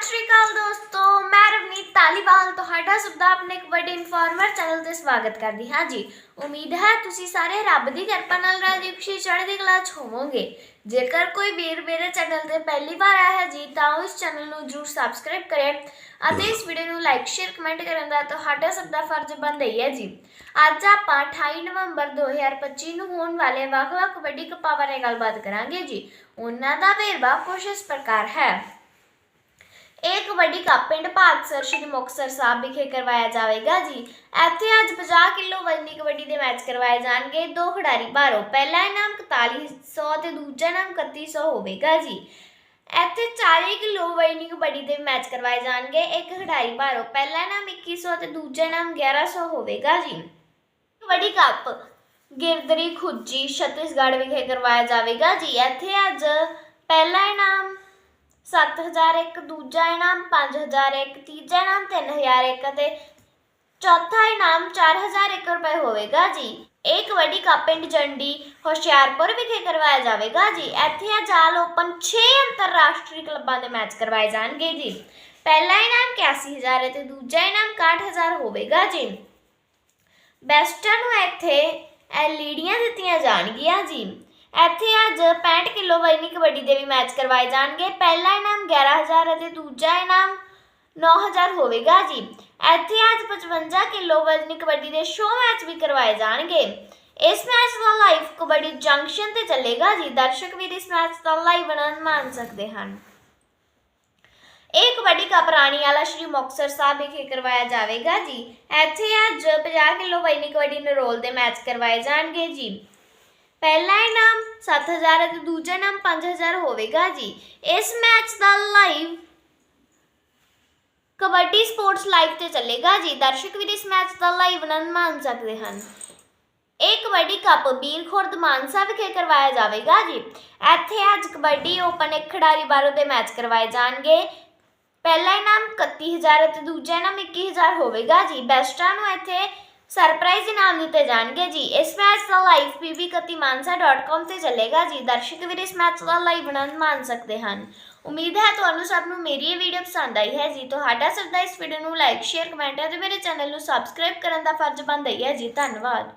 ਸਤਿ ਸ਼੍ਰੀ ਅਕਾਲ ਦੋਸਤੋ, ਮੈਂ ਰਵਨੀਤ ਤਾਲੀਵਾਲ ਤੁਹਾਡਾ ਸਭ ਦਾ ਆਪਣੇ ਇੱਕ ਵੱਡੇ ਇਨਫੋਰਮਰ ਚੈਨਲ ਤੇ ਸਵਾਗਤ ਕਰਦੀ ਹਾਂ ਜੀ। ਉਮੀਦ ਹੈ ਤੁਸੀਂ ਸਾਰੇ ਰੱਬ ਦੀ ਕਿਰਪਾ ਨਾਲ ਰਾਜੀ ਖੁਸ਼ੀ ਚੜ੍ਹਦੀ ਕਲਾ 'ਚ ਹੋਵੋਗੇ। ਜੇਕਰ ਕੋਈ ਵੀਰ ਮੇਰੇ ਚੈਨਲ ਤੇ ਪਹਿਲੀ ਵਾਰ ਆਇਆ ਹੈ ਜੀ, ਤਾਂ ਉਸ ਚੈਨਲ ਨੂੰ ਜਰੂਰ ਸਬਸਕ੍ਰਾਈਬ ਕਰੇ ਅਤੇ ਇਸ ਵੀਡੀਓ ਨੂੰ ਲਾਈਕ ਸ਼ੇਅਰ ਕਮੈਂਟ ਕਰਨ ਦਾ ਤੁਹਾਡਾ ਸਭ ਦਾ ਫਰਜ਼ ਬਣਦਾ ਹੀ ਹੈ ਜੀ। ਅੱਜ ਆਪਾਂ 28 ਨਵੰਬਰ 2025 ਨੂੰ ਹੋਣ ਵਾਲੇ ਵੱਖ-ਵੱਖ ਕਬੱਡੀ ਕੱਪਾਂ ਬਾਰੇ ਗੱਲਬਾਤ ਕਰਾਂਗੇ ਜੀ। ਉਹਨਾਂ ਦਾ ਵੇਰਵਾ ਕੁਝ ਇਸ ਪ੍ਰਕਾਰ ਹੈ। ਇਹ ਕਬੱਡੀ ਕੱਪ ਪਿੰਡ ਭਾਗਸਰ, ਸ਼੍ਰੀ ਮੁਕਤਸਰ ਸਾਹਿਬ ਵਿਖੇ ਕਰਵਾਇਆ ਜਾਵੇਗਾ ਜੀ। ਇੱਥੇ ਅੱਜ 50 ਕਿਲੋ ਵਜਨੀ ਕਬੱਡੀ ਦੇ ਮੈਚ ਕਰਵਾਏ ਜਾਣਗੇ। ਦੋ ਖਿਡਾਰੀ ਭਾਰੋ ਪਹਿਲਾ ਇਨਾਮ 4100 ਤੇ ਦੂਜਾ ਇਨਾਮ 3100 ਹੋਵੇਗਾ ਜੀ। ਇੱਥੇ 40 ਕਿਲੋ ਵਜਨੀ ਕਬੱਡੀ ਦੇ ਮੈਚ ਕਰਵਾਏ ਜਾਣਗੇ। ਇੱਕ ਖਿਡਾਰੀ ਭਾਰੋ ਪਹਿਲਾ ਇਨਾਮ 2100 ਤੇ ਦੂਜਾ ਇਨਾਮ 1100 ਹੋਵੇਗਾ ਜੀ। ਕਬੱਡੀ ਕੱਪ ਗਿਰਦਰੀ ਖੁੱਜੀ ਛੱਤੀਸਗੜ੍ਹ ਵਿਖੇ ਕਰਵਾਇਆ ਜਾਵੇਗਾ ਜੀ। ਇੱਥੇ ਅੱਜ ਪਹਿਲਾ ਇਨਾਮ 7001 ਦੂਜਾ ਇਨਾਮ 5001 ਤੀਜਾ ਇਨਾਮ 3001 ਅਤੇ ਚੌਥਾ ਇਨਾਮ 4001 ਰੁਪਏ ਹੋਵੇਗਾ ਜੀ। ਇਹ ਕਬੱਡੀ ਕੱਪ ਪਿੰਡ ਜੰਡੀ, ਹੁਸ਼ਿਆਰਪੁਰ ਵਿਖੇ ਕਰਵਾਇਆ ਜਾਵੇਗਾ ਜੀ। ਇੱਥੇ ਅਜਾਲ ਓਪਨ 6 ਅੰਤਰਰਾਸ਼ਟਰੀ ਕਲੱਬਾਂ ਦੇ ਮੈਚ ਕਰਵਾਏ ਜਾਣਗੇ ਜੀ। ਪਹਿਲਾ ਇਨਾਮ 81000 ਅਤੇ ਦੂਜਾ ਇਨਾਮ 61000 ਹੋਵੇਗਾ ਜੀ। ਬੈਸਟਾਂ ਨੂੰ ਇੱਥੇ ਐਲਈਡੀਆਂ ਦਿੱਤੀਆਂ ਜਾਣਗੀਆਂ ਜੀ। ਇੱਥੇ ਅੱਜ 65 ਕਿਲੋ ਵਜਨੀ ਕਬੱਡੀ ਦੇ ਵੀ ਮੈਚ ਕਰਵਾਏ ਜਾਣਗੇ। ਪਹਿਲਾ ਇਨਾਮ 11000 ਅਤੇ ਦੂਜਾ ਇਨਾਮ 9000 ਹੋਵੇਗਾ ਜੀ। ਇੱਥੇ ਅੱਜ 55 ਕਿਲੋ ਵਜਨੀ ਕਬੱਡੀ ਦੇ ਸ਼ੋਅ ਮੈਚ ਵੀ ਕਰਵਾਏ ਜਾਣਗੇ। ਇਸ ਮੈਚ ਦਾ ਲਾਈਵ ਕਬੱਡੀ ਜੰਕਸ਼ਨ ਤੇ ਚੱਲੇਗਾ ਜੀ। ਦਰਸ਼ਕ ਵੀ ਇਸ ਮੈਚ ਦਾ ਲਾਈਵ ਆਨੰਦ ਮਾਣ ਸਕਦੇ ਹਨ। ਇਹ ਕਬੱਡੀ ਕੱਪ ਰਾਣੀ ਵਾਲਾ ਸ਼੍ਰੀ ਮੁਕਤਸਰ ਸਾਹਿਬ ਵਿਖੇ ਕਰਵਾਇਆ ਜਾਵੇਗਾ ਜੀ। ਇੱਥੇ ਅੱਜ 50 ਕਿਲੋ ਵਜਨੀ ਕਬੱਡੀ ਨਰੋਲ ਦੇ ਮੈਚ ਕਰਵਾਏ ਜਾਣਗੇ ਜੀ। ਪਹਿਲਾ ਇਨਾਮ 7000 ਅਤੇ ਦੂਜਾ ਇਨਾਮ 5000 ਹੋਵੇਗਾ ਜੀ। ਇਸ ਮੈਚ ਦਾ ਲਾਈਵ ਕਬੱਡੀ ਸਪੋਰਟਸ ਲਾਈਵ ਤੇ ਚੱਲੇਗਾ ਜੀ। ਦਰਸ਼ਕ ਵੀ ਇਸ ਮੈਚ ਦਾ ਲਾਈਵ ਆਨੰਦ ਮਾਣ ਸਕਦੇ ਹਨ। ਇਹ ਕਬੱਡੀ ਕੱਪ ਬੀਰ ਖੁਰਦ ਮਾਨਸਾ ਵਿਖੇ ਕਰਵਾਇਆ ਜਾਵੇਗਾ ਜੀ। ਇੱਥੇ ਅੱਜ ਕਬੱਡੀ ਓਪਨ ਇੱਕ ਖਿਡਾਰੀ ਬਾਰੋ ਦੇ ਮੈਚ ਕਰਵਾਏ ਜਾਣਗੇ। ਪਹਿਲਾ ਇਨਾਮ 31000 ਅਤੇ ਦੂਜਾ ਇਨਾਮ 21000 ਹੋਵੇਗਾ ਜੀ। ਬੈਸਟਾਂ ਨੂੰ ਇੱਥੇ ਸਰਪ੍ਰਾਈਜ਼ ਇਨਾਮ ਦਿੱਤੇ ਜਾਣਗੇ ਜੀ। ਇਸ ਮੈਚ ਦਾ ਲਾਈਵ pvkatimansa.com ਤੇ ਚੱਲੇਗਾ ਜੀ। ਦਰਸ਼ਕ ਵੀਰ ਇਸ ਮੈਚ ਦਾ ਲਾਈਵ ਆਨੰਦ ਮਾਣ ਸਕਦੇ ਹਨ। ਉਮੀਦ ਹੈ ਤੁਹਾਨੂੰ ਸਭ ਨੂੰ ਮੇਰੀ ਇਹ ਵੀਡੀਓ ਪਸੰਦ ਆਈ ਹੈ ਜੀ। ਤੁਹਾਡਾ ਸਰਦਾ ਇਸ ਵੀਡੀਓ ਨੂੰ ਲਾਈਕ ਸ਼ੇਅਰ ਕਮੈਂਟ ਅਤੇ ਮੇਰੇ ਚੈਨਲ ਨੂੰ ਸਬਸਕ੍ਰਾਈਬ ਕਰਨ ਦਾ ਫਰਜ਼ ਬਣਦਾ ਹੀ ਹੈ ਜੀ। ਧੰਨਵਾਦ।